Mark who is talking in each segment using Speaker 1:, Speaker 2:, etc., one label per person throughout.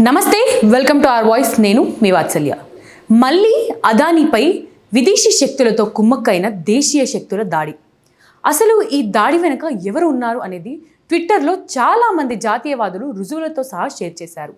Speaker 1: నమస్తే welcome to are voice. నేను మీ వాత్సల్య. మళ్ళీ అదానిపై విదేశీ శక్తులతో కుమ్మక్కైన దేశీయ శక్తుల దాడి. అసలు ఈ దాడి వెనుక ఎవరు ఉన్నారు అనేది ట్విట్టర్లో చాలామంది జాతీయవాదులు రుజువులతో సహా షేర్ చేశారు.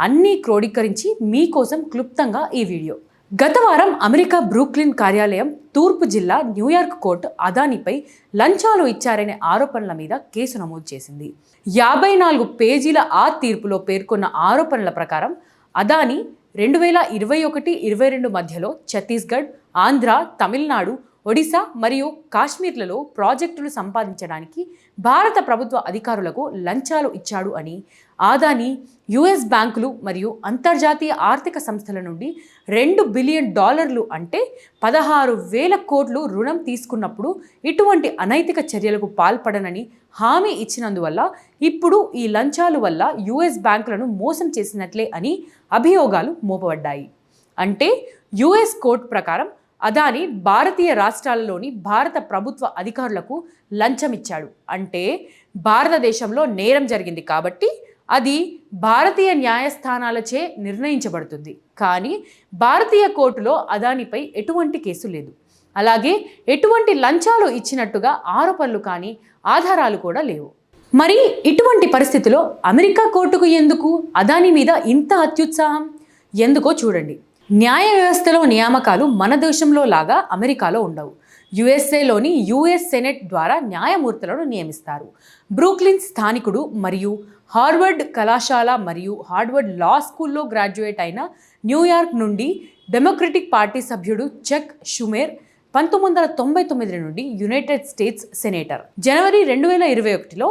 Speaker 1: అన్నీ క్రోడీకరించి మీకోసం క్లుప్తంగా ఈ వీడియో. గత వారం అమెరికా బ్రూక్లిన్ కార్యాలయం తూర్పు జిల్లా న్యూయార్క్ కోర్టు అదానిపై లంచాలు ఇచ్చారనే ఆరోపణల మీద కేసు నమోదు చేసింది. యాభై నాలుగు పేజీల ఆ తీర్పులో పేర్కొన్న ఆరోపణల ప్రకారం అదాని రెండు వేల ఇరవై ఒకటి ఇరవై రెండు మధ్యలో ఛత్తీస్గఢ్ ఆంధ్ర తమిళనాడు ఒడిశా మరియు కాశ్మీర్లలో ప్రాజెక్టులు సంపాదించడానికి భారత ప్రభుత్వ అధికారులకు లంచాలు ఇచ్చాడు అని ఆదాని యుఎస్ బ్యాంకులు మరియు అంతర్జాతీయ ఆర్థిక సంస్థల నుండి రెండు బిలియన్ డాలర్లు అంటే పదహారు వేల కోట్లు రుణం తీసుకున్నప్పుడు ఇటువంటి అనైతిక చర్యలకు పాల్పడనని హామీ ఇచ్చినందువల్ల ఇప్పుడు ఈ లంచాలు వల్ల యుఎస్ బ్యాంకులను మోసం చేసినట్లే అని అభియోగాలు మోపబడ్డాయి. అంటే యుఎస్ కోర్టు ప్రకారం అదాని భారతీయ రాష్ట్రాలలోని భారత ప్రభుత్వ అధికారులకు లంచం ఇచ్చాడు అంటే భారతదేశంలో నేరం జరిగింది కాబట్టి అది భారతీయ న్యాయస్థానాలచే నిర్ణయించబడుతుంది. కానీ భారతీయ కోర్టులో అదానిపై ఎటువంటి కేసు లేదు. అలాగే ఎటువంటి లంచాలు ఇచ్చినట్టుగా ఆరోపణలు కానీ ఆధారాలు కూడా లేవు. మరి ఇటువంటి పరిస్థితిలో అమెరికా కోర్టుకు ఎందుకు అదాని మీద ఇంత అత్యుత్సాహం? ఎందుకో చూడండి. న్యాయ వ్యవస్థలో నియామకాలు మన దేశంలో లాగా అమెరికాలో ఉండవు. యుఎస్ఏలోని యుఎస్ సెనెట్ ద్వారా న్యాయమూర్తులను నియమిస్తారు. బ్రూక్లిన్ స్థానికుడు మరియు హార్వర్డ్ కళాశాల మరియు హార్వర్డ్ లా స్కూల్లో గ్రాడ్యుయేట్ అయిన న్యూయార్క్ నుండి డెమోక్రటిక్ పార్టీ సభ్యుడు చెక్ షుమేర్ పంతొమ్మిది వందల తొంభై తొమ్మిది నుండి యునైటెడ్ స్టేట్స్ సెనేటర్. జనవరి రెండు వేల ఇరవై ఒకటిలో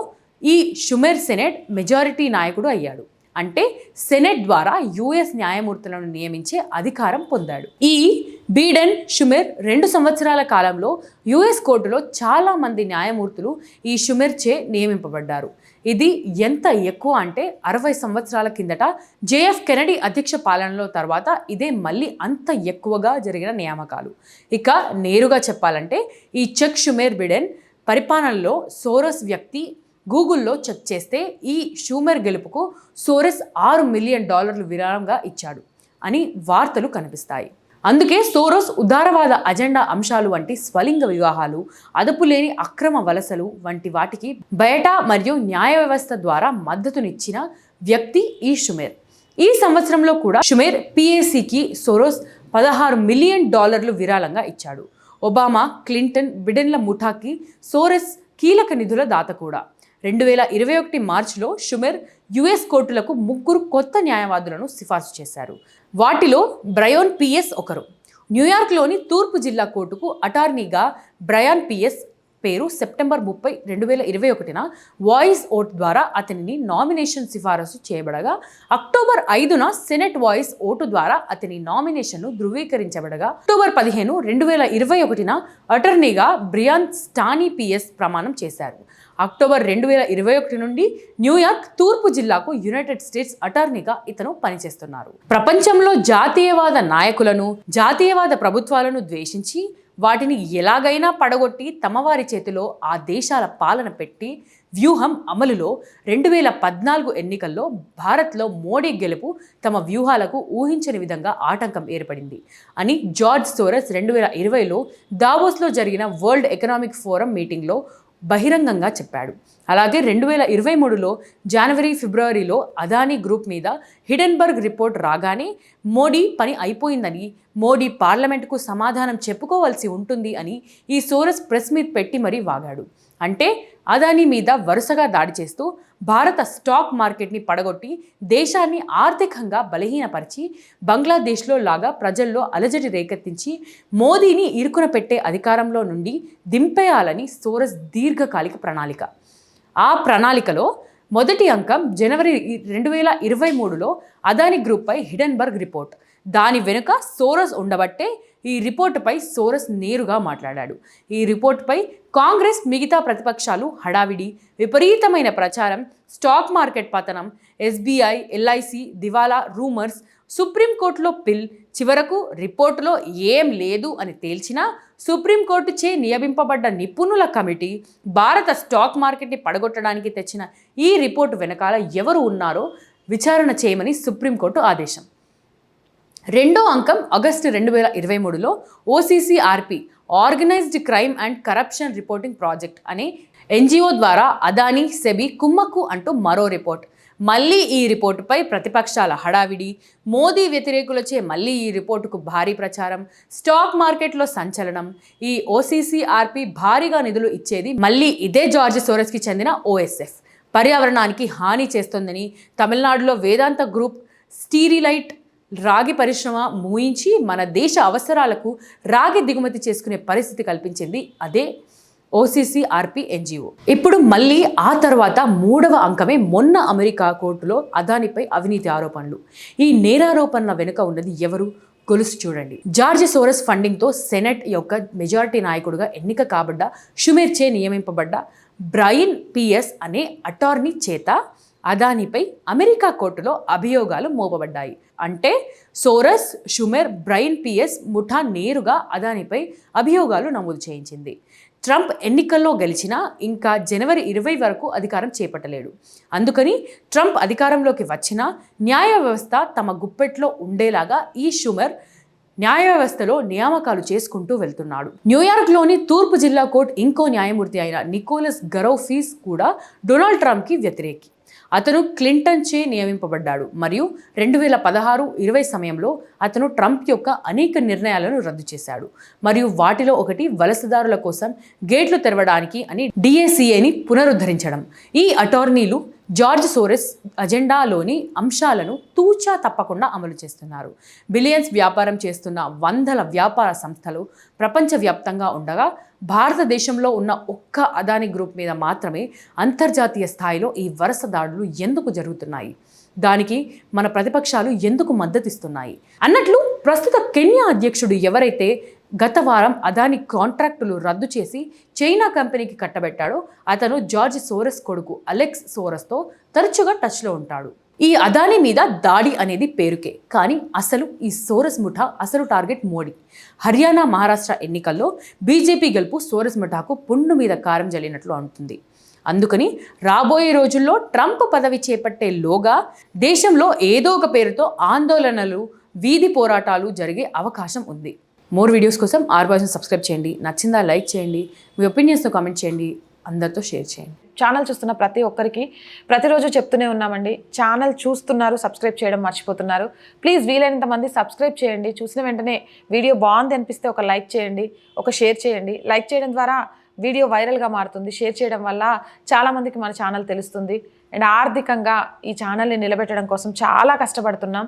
Speaker 1: ఈ షుమేర్ సెనెట్ మెజారిటీ నాయకుడు అయ్యాడు. అంటే సెనెట్ ద్వారా యుఎస్ న్యాయమూర్తులను నియమించే అధికారం పొందాడు. ఈ బీడెన్ షుమెర్ రెండు సంవత్సరాల కాలంలో యుఎస్ కోర్టులో చాలా మంది న్యాయమూర్తులు ఈ షుమెర్చే నియమింపబడ్డారు. ఇది ఎంత ఎక్కువ అంటే అరవై సంవత్సరాల కిందట జేఎఫ్ కెనడీ అధ్యక్ష పాలనలో తర్వాత ఇదే మళ్ళీ అంత ఎక్కువగా జరిగిన నియామకాలు. ఇక నేరుగా చెప్పాలంటే ఈ చెక్ షుమేర్ బిడెన్ పరిపాలనలో సోరస్ వ్యక్తి గూగుల్లో చెక్ చేస్తే ఈ షూమర్ గెలుపుకు సోరెస్ ఆరు మిలియన్ డాలర్లు విరాళంగా ఇచ్చాడు అని వార్తలు కనిపిస్తాయి. అందుకే సోరోస్ ఉదారవాద అజెండా అంశాలు వంటి స్వలింగ వివాహాలు అదుపులేని అక్రమ వలసలు వంటి వాటికి బయట మరియు న్యాయ వ్యవస్థ ద్వారా మద్దతునిచ్చిన వ్యక్తి ఈ షుమేర్. ఈ సంవత్సరంలో కూడా షుమేర్ పిఏసికి సోరోస్ పదహారు మిలియన్ డాలర్లు విరాళంగా ఇచ్చాడు. ఒబామా క్లింటన్ బిడెన్ల ముఠాకి సోరస్ కీలక నిధుల దాత కూడా. రెండు వేల ఇరవై ఒకటి మార్చిలో షుమెర్ యుఎస్ కోర్టులకు ముగ్గురు కొత్త న్యాయవాదులను సిఫార్సు చేశారు. వాటిలో బ్రయోన్ పిఎస్ ఒకరు. న్యూయార్క్లోని తూర్పు జిల్లా కోర్టుకు అటార్నీగా బ్రయాన్ పిఎస్ పేరు సెప్టెంబర్ ముప్పై రెండు వేల ఇరవై ఒకటిన వాయిస్ ఓట్ ద్వారా అతనిని నామినేషన్ సిఫారసు చేయబడగా అక్టోబర్ ఐదున సెనెట్ వాయిస్ ఓటు ద్వారా అతని నామినేషన్ను ధృవీకరించబడగా అక్టోబర్ పదిహేను రెండు వేల ఇరవై ఒకటిన అటర్నీగా బ్రియాన్ స్టానీ పిఎస్ ప్రమాణం చేశారు. అక్టోబర్ రెండు వేల ఇరవై ఒకటి నుండి న్యూయార్క్ తూర్పు జిల్లాకు యునైటెడ్ స్టేట్స్ అటార్నీగా ఇతను పనిచేస్తున్నారు. ప్రపంచంలో జాతీయవాద నాయకులను జాతీయవాద ప్రభుత్వాలను ద్వేషించి వాటిని ఎలాగైనా పడగొట్టి తమవారి చేతిలో ఆ దేశాల పాలన పెట్టి వ్యూహం అమలులో రెండు వేల పద్నాలుగు ఎన్నికల్లో భారత్లో మోడీ గెలుపు తమ వ్యూహాలకు ఊహించని విధంగా ఆటంకం ఏర్పడింది అని జార్జ్ సోరస్ రెండు వేల ఇరవైలో దావోస్లో జరిగిన వరల్డ్ ఎకనామిక్ ఫోరం మీటింగ్లో బహిరంగంగా చెప్పాడు. అలాగే రెండు వేల ఇరవై మూడులో జనవరి ఫిబ్రవరిలో అదానీ గ్రూప్ మీద హిడెన్బర్గ్ రిపోర్ట్ రాగానే మోడీ పని అయిపోయిందని మోడీ పార్లమెంటుకు సమాధానం చెప్పుకోవాల్సి ఉంటుంది అని ఈ సోరస్ ప్రెస్ మీట్ పెట్టి మరీ వాగాడు. అంటే అదానీ మీద వరుసగా దాడి చేస్తూ భారత స్టాక్ మార్కెట్ని పడగొట్టి దేశాన్ని ఆర్థికంగా బలహీనపరిచి బంగ్లాదేశ్లో లాగా ప్రజల్లో అలజడి రేకెత్తించి మోదీని ఇరుకున పెట్టే అధికారంలో నుండి దింపేయాలని సోరస్ దీర్ఘకాలిక ప్రణాళిక. ఆ ప్రణాళికలో మొదటి అంకం జనవరి రెండు వేల ఇరవై మూడులో అదాని గ్రూప్పై హిడెన్బర్గ్ రిపోర్ట్. దాని వెనుక సోరస్ ఉండబట్టే ఈ రిపోర్టుపై సోరస్ నేరుగా మాట్లాడాడు. ఈ రిపోర్టుపై కాంగ్రెస్ మిగతా ప్రతిపక్షాలు హడావిడి విపరీతమైన ప్రచారం స్టాక్ మార్కెట్ పతనం ఎస్బీఐ ఎల్ఐసి దివాలా రూమర్స్ సుప్రీంకోర్టులో పిల్ చివరకు రిపోర్టులో ఏం లేదు అని తేల్చినా సుప్రీంకోర్టు చే నియమింపబడ్డ నిపుణుల కమిటీ భారత స్టాక్ మార్కెట్ని పడగొట్టడానికి తెచ్చిన ఈ రిపోర్టు వెనకాల ఎవరు ఉన్నారో విచారణ చేయమని సుప్రీంకోర్టు ఆదేశం. రెండో అంకం ఆగస్టు రెండు వేల ఇరవై మూడులో OCCRP organised crime and corruption reporting project అనే ఎన్జిఓ ద్వారా అదానీ సెబీ కుమ్మక్కు అంటూ మరో రిపోర్ట్. మళ్ళీ ఈ రిపోర్టుపై ప్రతిపక్షాల హడావిడి మోదీ వ్యతిరేకులచే మళ్ళీ ఈ రిపోర్టుకు భారీ ప్రచారం స్టాక్ మార్కెట్లో సంచలనం ఈ ఓసీసీఆర్పి భారీగా నిధులు ఇచ్చేది మళ్ళీ ఇదే జార్జ్ సోరస్కి చెందిన ఓఎస్ఎఫ్ పర్యావరణానికి హాని చేస్తోందని తమిళనాడులో వేదాంత గ్రూప్ స్టీరిలైట్ రాగి పరిశ్రమ మూయించి మన దేశ అవసరాలకు రాగి దిగుమతి చేసుకునే పరిస్థితి కల్పించింది అదే ఓసీసీ ఆర్పి ఎన్జిఓ ఇప్పుడు మళ్ళీ ఆ తర్వాత మూడవ అంకమే మొన్న అమెరికా కోర్టులో అదానిపై అవినీతి ఆరోపణలు. ఈ నేరారోపణల వెనుక ఉన్నది ఎవరు? గొలుసు చూడండి. జార్జ్ సోరస్ ఫండింగ్తో సెనెట్ యొక్క మెజారిటీ నాయకుడిగా ఎన్నిక కాబడ్డ షుమేర్చే నియమింపబడ్డ బ్రయిన్ పిఎస్ అనే అటార్నీ చేత అదానిపై అమెరికా కోర్టులో అభియోగాలు మోపబడ్డాయి. అంటే సోరస్ షుమెర్ బ్రైన్ పిఎస్ ముఠా నేరుగా అదానిపై అభియోగాలు నమోదు చేయించింది. ట్రంప్ ఎన్నికల్లో గెలిచినా ఇంకా జనవరి ఇరవై వరకు అధికారం చేపట్టలేడు. అందుకని ట్రంప్ అధికారంలోకి వచ్చినా న్యాయ వ్యవస్థ తమ గుప్పెట్లో ఉండేలాగా ఈ షుమర్ న్యాయ వ్యవస్థలో నియామకాలు చేసుకుంటూ వెళ్తున్నాడు. న్యూయార్క్లోని తూర్పు జిల్లా కోర్టు ఇంకో న్యాయమూర్తి అయిన నికోలస్ గరోఫీస్ కూడా డొనాల్డ్ ట్రంప్కి వ్యతిరేకి. అతను క్లింటన్ చే నియమింపబడ్డాడు. మరియు రెండు వేల పదహారు ఇరవై సమయంలో అతను ట్రంప్ యొక్క అనేక నిర్ణయాలను రద్దు చేశాడు. మరియు వాటిలో ఒకటి వలసదారుల కోసం గేట్లు తెరవడానికి అని డిఏసీఏని పునరుద్ధరించడం. ఈ అటార్నీలు జార్జ్ సోరెస్ అజెండాలోని అంశాలను తూచా తప్పకుండా అమలు చేస్తున్నారు. బిలియన్స్ వ్యాపారం చేస్తున్న వందల వ్యాపార సంస్థలు ప్రపంచవ్యాప్తంగా ఉండగా భారతదేశంలో ఉన్న ఒక్క అదాని గ్రూప్ మీద మాత్రమే అంతర్జాతీయ స్థాయిలో ఈ వరుస దాడులు ఎందుకు జరుగుతున్నాయి? దానికి మన ప్రతిపక్షాలు ఎందుకు మద్దతిస్తున్నాయి? అన్నట్లు ప్రస్తుత కెన్యా అధ్యక్షుడు ఎవరైతే గత వారం అదాని కాంట్రాక్టులు రద్దు చేసి చైనా కంపెనీకి కట్టబెట్టాడో. అతను జార్జ్ సోరస్ కొడుకు అలెక్స్ సోరస్తో తరచుగా టచ్లో ఉంటాడు. ఈ అదాని మీద దాడి అనేది పేరుకే. కానీ అసలు ఈ సోరస్ ముఠా అసలు టార్గెట్ మోడీ. హర్యానా మహారాష్ట్ర ఎన్నికల్లో బీజేపీ గెలుపు సోరస్ ముఠాకు పుండు మీద కారం జల్లినట్లు అంటుంది అందుకని రాబోయే రోజుల్లో ట్రంప్ పదవి చేపట్టే లోగా దేశంలో ఏదో ఒక పేరుతో ఆందోళనలు వీధి పోరాటాలు జరిగే అవకాశం ఉంది. మోర్ వీడియోస్ కోసం ఆర్ బాయ్స్ని సబ్స్క్రైబ్ చేయండి. నచ్చిందా లైక్ చేయండి. మీ ఒపీనియన్స్తో కామెంట్ చేయండి. అందరితో షేర్ చేయండి.
Speaker 2: ఛానల్ చూస్తున్న ప్రతి ఒక్కరికి ప్రతిరోజు చెప్తూనే ఉన్నామండి. ఛానల్ చూస్తున్నారు సబ్స్క్రైబ్ చేయడం మర్చిపోతున్నారు. ప్లీజ్ వీలైనంత మంది సబ్స్క్రైబ్ చేయండి. చూసిన వెంటనే వీడియో బాగుంది అనిపిస్తే ఒక లైక్ చేయండి. ఒక షేర్ చేయండి. లైక్ చేయడం ద్వారా వీడియో వైరల్గా మారుతుంది. షేర్ చేయడం వల్ల చాలామందికి మన ఛానల్ తెలుస్తుంది. అండ్ ఆర్థికంగా ఈ ఛానల్ని నిలబెట్టడం కోసం చాలా కష్టపడుతున్నాం.